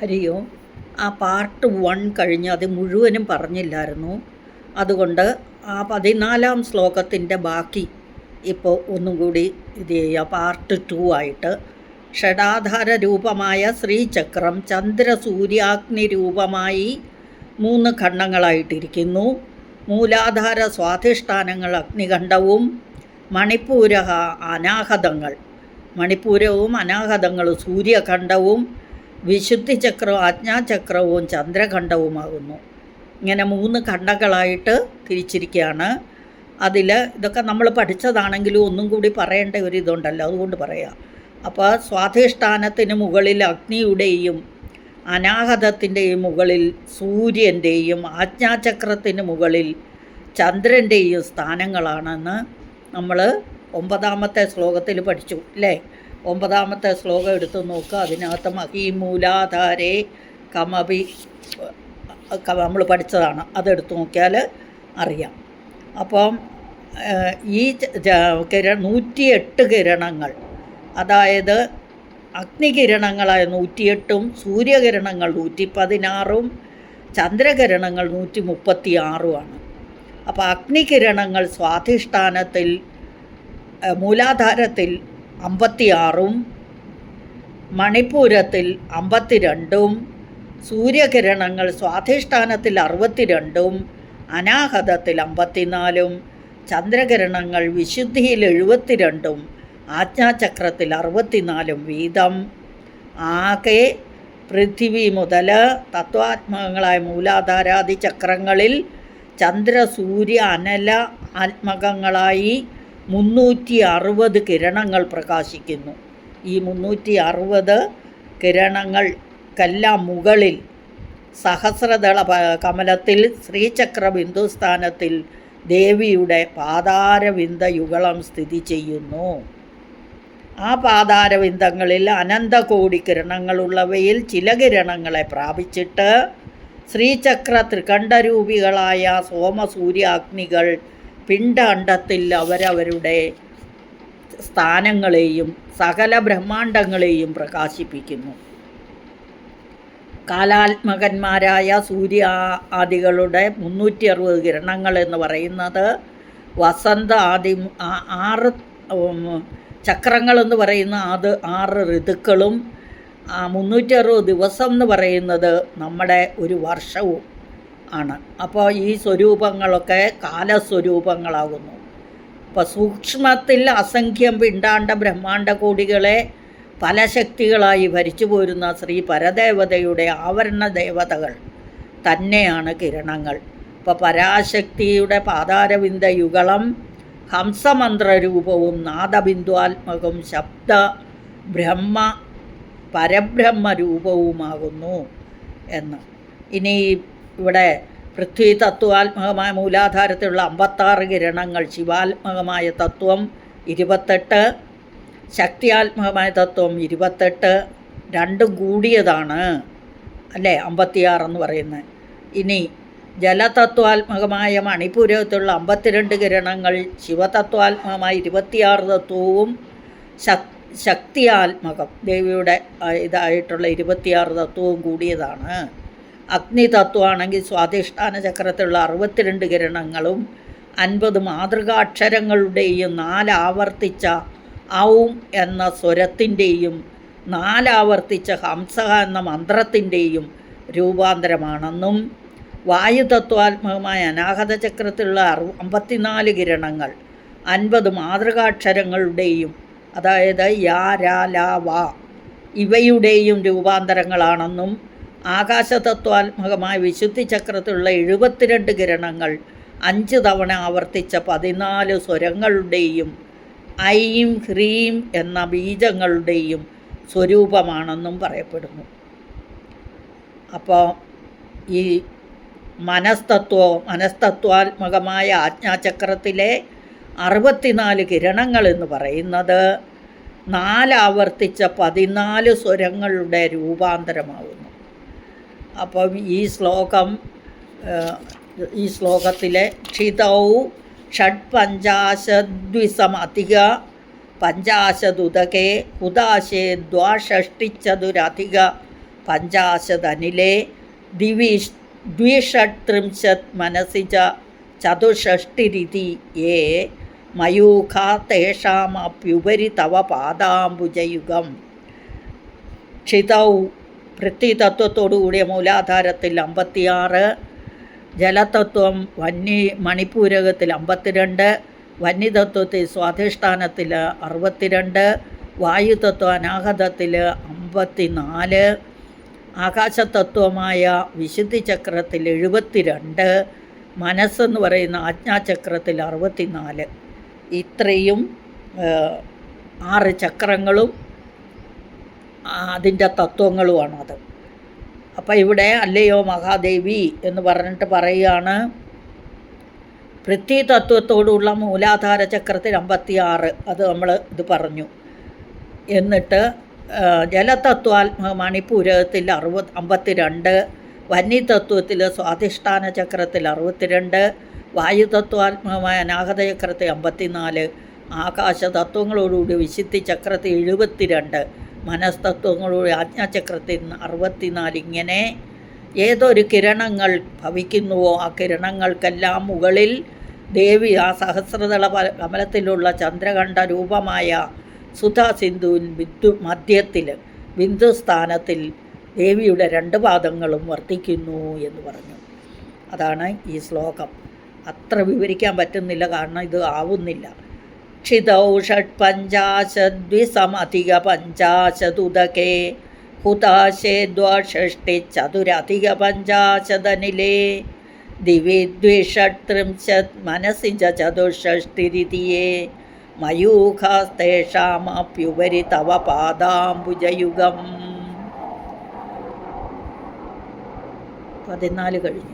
ഹരിയോ ആ part one കഴിഞ്ഞ് അത് മുഴുവനും പറഞ്ഞില്ലായിരുന്നു. അതുകൊണ്ട് ആ പതിനാലാം ശ്ലോകത്തിന്റെ ബാക്കി ഇപ്പോൾ ഒന്നും കൂടി ഇത് ചെയ്യുക പാർട്ട് ടു ആയിട്ട്. ഷഡാധാര രൂപമായ ശ്രീചക്രം ചന്ദ്ര ചന്ദ്രസൂര്യാഗ്നി രൂപമായി മൂന്ന് ഖണ്ഡങ്ങളായിട്ടിരിക്കുന്നു. മൂലാധാര സ്വാധിഷ്ഠാനങ്ങൾ അഗ്നിഖണ്ഡവും മണിപ്പൂര അനാഹതങ്ങൾ. മണിപ്പൂരവും അനാഹതങ്ങളും സൂര്യഖണ്ഡവും വിശുദ്ധി ചക്രവും ആജ്ഞാചക്രവും ചന്ദ്രഖണ്ഡവുമാകുന്നു. ഇങ്ങനെ മൂന്ന് ഖണ്ഡങ്ങളായിട്ട് തിരിച്ചിരിക്കുകയാണ്. അതിൽ ഇതൊക്കെ നമ്മൾ പഠിച്ചതാണെങ്കിലും ഒന്നും കൂടി പറയേണ്ട ഒരു ഇതുണ്ടല്ലോ അതുകൊണ്ട് പറയാം. അപ്പോൾ സ്വാധിഷ്ഠാനത്തിന് മുകളിൽ അഗ്നിയുടെയും അനാഹതത്തിന്റെയും മുകളിൽ സൂര്യന്റെയും ആജ്ഞാചക്രത്തിന് മുകളിൽ ചന്ദ്രന്റെയും സ്ഥാനങ്ങളാണെന്ന് നമ്മൾ ഒമ്പതാമത്തെ ശ്ലോകത്തിൽ പഠിച്ചു അല്ലേ? ഒമ്പതാമത്തെ ശ്ലോകം എടുത്തു നോക്കുക അതിനകത്ത് മഹീമൂലാധാരേ കമപി നമ്മൾ പഠിച്ചതാണ്. അതെടുത്ത് നോക്കിയാൽ അറിയാം. അപ്പം ഈ കിര നൂറ്റിയെട്ട് കിരണങ്ങൾ അതായത് അഗ്നികിരണങ്ങളായ നൂറ്റിയെട്ടും സൂര്യകിരണങ്ങൾ നൂറ്റി പതിനാറും ചന്ദ്രകിരണങ്ങൾ നൂറ്റി മുപ്പത്തി ആറുമാണ് അപ്പോൾ അഗ്നികിരണങ്ങൾ സ്വാധിഷ്ഠാനത്തിൽ മൂലാധാരത്തിൽ അമ്പത്തിയാറും മണിപ്പൂരത്തിൽ അമ്പത്തിരണ്ടും സൂര്യകിരണങ്ങൾ സ്വാധിഷ്ഠാനത്തിൽ അറുപത്തിരണ്ടും അനാഹതത്തിൽ അമ്പത്തിനാലും ചന്ദ്രകിരണങ്ങൾ വിശുദ്ധിയിൽ എഴുപത്തിരണ്ടും ആജ്ഞാചക്രത്തിൽ അറുപത്തിനാലും വീതം. ആകെ പൃഥിവി മുതൽ തത്വാത്മകങ്ങളായ മൂലാധാരാദി ചക്രങ്ങളിൽ ചന്ദ്ര സൂര്യ അനല ആത്മകങ്ങളായി മുന്നൂറ്റി അറുപത് കിരണങ്ങൾ പ്രകാശിക്കുന്നു. ഈ മുന്നൂറ്റി അറുപത് കിരണങ്ങൾക്കെല്ലാം മുകളിൽ സഹസ്രദള കമലത്തിൽ ശ്രീചക്ര ബിന്ദുസ്ഥാനത്തിൽ ദേവിയുടെ പാതാരവിന്ദ യുഗളം സ്ഥിതി ചെയ്യുന്നു. ആ പാതാരവിന്ദങ്ങളിൽ അനന്തകോടി കിരണങ്ങളുള്ളവയിൽ ചില കിരണങ്ങളെ പ്രാപിച്ചിട്ട് ശ്രീചക്ര ത്രികണ്ഠരൂപികളായ സോമസൂര്യാഗ്നികൾ പിണ്ഡാണ്ഡത്തിൽ അവരവരുടെ സ്ഥാനങ്ങളെയും സകല ബ്രഹ്മാണ്ടങ്ങളെയും പ്രകാശിപ്പിക്കുന്നു. കാലാത്മകന്മാരായ സൂര്യ ആദികളുടെ മുന്നൂറ്റി അറുപത് കിരണങ്ങൾ എന്ന് പറയുന്നത് വസന്ത ആദി ആറ് ചക്രങ്ങൾ എന്ന് പറയുന്ന അത് ആറ് ഋതുക്കളും മുന്നൂറ്റി അറുപത് ദിവസം എന്ന് പറയുന്നത് നമ്മുടെ ഒരു വർഷവും ആണ്. അപ്പോൾ ഈ സ്വരൂപങ്ങളൊക്കെ കാലസ്വരൂപങ്ങളാകുന്നു. അപ്പോൾ സൂക്ഷ്മത്തിൽ അസംഖ്യം പിണ്ടാണ്ട ബ്രഹ്മാണ്ട കോടികളെ പല ശക്തികളായി ഭരിച്ചു പോരുന്ന ശ്രീ പരദേവതയുടെ ആവരണ ദേവതകൾ തന്നെയാണ് കിരണങ്ങൾ. ഇപ്പോൾ പരാശക്തിയുടെ പാതാരവിന്ദ യുഗളം ഹംസമന്ത്രരൂപവും നാദബിന്ദുവാത്മകവും ശബ്ദ ബ്രഹ്മ പരബ്രഹ്മ രൂപവുമാകുന്നു എന്ന്. ഇനി ഇവിടെ പൃഥ്വി തത്വാത്മകമായ മൂലാധാരത്തിലുള്ള അമ്പത്താറ് കിരണങ്ങൾ ശിവാത്മകമായ തത്വം ഇരുപത്തെട്ട് ശക്തിയാത്മകമായ തത്വം ഇരുപത്തെട്ട് രണ്ടും കൂടിയതാണ് അല്ലേ? അമ്പത്തിയാറെന്ന് പറയുന്നത്. ഇനി ജലതത്വാത്മകമായ മണിപൂരത്തുള്ള അമ്പത്തിരണ്ട് കിരണങ്ങൾ ശിവതത്വാത്മകമായ ഇരുപത്തിയാറ് തത്വവും ശക് ശക്തിയാത്മകം. ദേവിയുടെ ഇതായിട്ടുള്ള ഇരുപത്തിയാറ് തത്വവും കൂടിയതാണ്. അഗ്നി തത്വമാണെങ്കിൽ സ്വാധിഷ്ഠാന ചക്രത്തിലുള്ള അറുപത്തിരണ്ട് കിരണങ്ങളും അൻപത് മാതൃകാക്ഷരങ്ങളുടെയും നാലാവർത്തിച്ച ഔം എന്ന സ്വരത്തിന്റെയും നാലാവർത്തിച്ച ഹംസ എന്ന മന്ത്രത്തിന്റെയും രൂപാന്തരമാണെന്നും വായുതത്വാത്മകമായ അനാഹത ചക്രത്തിലുള്ള അറു അമ്പത്തിനാല് കിരണങ്ങൾ അൻപത് മാതൃകാക്ഷരങ്ങളുടെയും അതായത് യാ രാ ലാ വ ഇവയുടെയും രൂപാന്തരങ്ങളാണെന്നും ആകാശതത്വാത്മകമായ വിശുദ്ധി ചക്രത്തിലുള്ള എഴുപത്തിരണ്ട് കിരണങ്ങൾ അഞ്ച് തവണ ആവർത്തിച്ച പതിനാല് സ്വരങ്ങളുടെയും ഐം ഹ്രീം എന്ന ബീജങ്ങളുടെയും സ്വരൂപമാണെന്നും പറയപ്പെടുന്നു. അപ്പോൾ ഈ മനസ്തത്വവും മനസ്തത്വാത്മകമായ ആജ്ഞാചക്രത്തിലെ അറുപത്തിനാല് കിരണങ്ങൾ എന്ന് പറയുന്നത് നാലാവർത്തിച്ച പതിനാല് സ്വരങ്ങളുടെ രൂപാന്തരമാകുന്നു അപ്പം ഈ ശ്ലോകം ഈ ശ്ലോകത്തിലെ ക്ഷിതൗ ഷഡ്പഞ്ചാശദ്വിസമധിക പഞ്ചാശതുതകേ ഹുദാശേ ദ്വാഷഷ്ടിച്ചതുരധിക പഞ്ചാശതനിലെ ദിവി ദ്വിഷട്ത്രിംശത് മനസ്സി ച ചതുഷ്ടിരിതി യേ മയൂഖ തേഷാമപ്യുപരി തവ പാദാംബുജയുഗം. ക്ഷിതൗ പൃഥ്വിതത്വത്തോടു കൂടിയ മൂലാധാരത്തിൽ അമ്പത്തിയാറ് ജലതത്വം വന്യ മണിപ്പൂരകത്തിൽ അമ്പത്തിരണ്ട് വന്യതത്വത്തിൽ സ്വാധിഷ്ഠാനത്തിൽ അറുപത്തിരണ്ട് വായുതത്വ അനാഹതത്തിൽ അമ്പത്തിനാല് ആകാശതത്വമായ വിശുദ്ധി ചക്രത്തിൽ എഴുപത്തിരണ്ട് മനസ്സെന്ന് പറയുന്ന ആജ്ഞാചക്രത്തിൽ അറുപത്തിനാല്. ഇത്രയും ആറ് ചക്രങ്ങളും അതിന്റെ തത്വങ്ങളുമാണ് അത്. അപ്പം ഇവിടെ അല്ലയോ മഹാദേവി എന്ന് പറഞ്ഞിട്ട് പറയുകയാണ് പൃഥ്വി തത്വത്തോടുള്ള മൂലാധാര ചക്രത്തിൽ അമ്പത്തിയാറ് അത് നമ്മൾ ഇത് പറഞ്ഞു. എന്നിട്ട് ആ, അറുപ മണിപ്പൂരകത്തിൽ അറുപത് അമ്പത്തിരണ്ട് വന്യതത്വത്തിൽ സ്വാധിഷ്ഠാന ചക്രത്തിൽ അറുപത്തിരണ്ട് വായുതത്വാത്മകമായ അനാഹത ചക്രത്തിൽ അമ്പത്തിനാല് ആകാശതത്വങ്ങളോടുകൂടി വിശുദ്ധി ചക്രത്തിൽ എഴുപത്തിരണ്ട് മനസ്തത്വങ്ങളോട് ആജ്ഞാചക്രത്തിൽ അറുപത്തിനാല് ഇങ്ങനെ ഏതൊരു കിരണങ്ങൾ ഭവിക്കുന്നുവോ ആ കിരണങ്ങൾക്കെല്ലാം മുകളിൽ ദേവി ആ സഹസ്രതള കമലത്തിലുള്ള ചന്ദ്രകണ്ഠ രൂപമായ സുധാ സിന്ധുവിൻ ബിന്ദു മധ്യത്തിൽ ബിന്ദുസ്ഥാനത്തിൽ ദേവിയുടെ രണ്ട് പാദങ്ങളും വർദ്ധിക്കുന്നു എന്ന് പറഞ്ഞു. അതാണ് ഈ ശ്ലോകം. അത്ര വിവരിക്കാൻ പറ്റുന്നില്ല കാരണം ഇത് ആവുന്നില്ല. ഹുതാശേ ദ്വാഷഷ്ടി ചതുരധിക പഞ്ചാശതനിലേ ദിവി ദ്വിഷട്ത്രിംശത് മനസ്സി ച ചതുഷ്ഷഷ്ടിരിതിയേ മയൂഖാസ്തേഷാമപ്യുപരി തവ പാദാംബുജയുഗം പതിനാല് കഴിഞ്ഞു.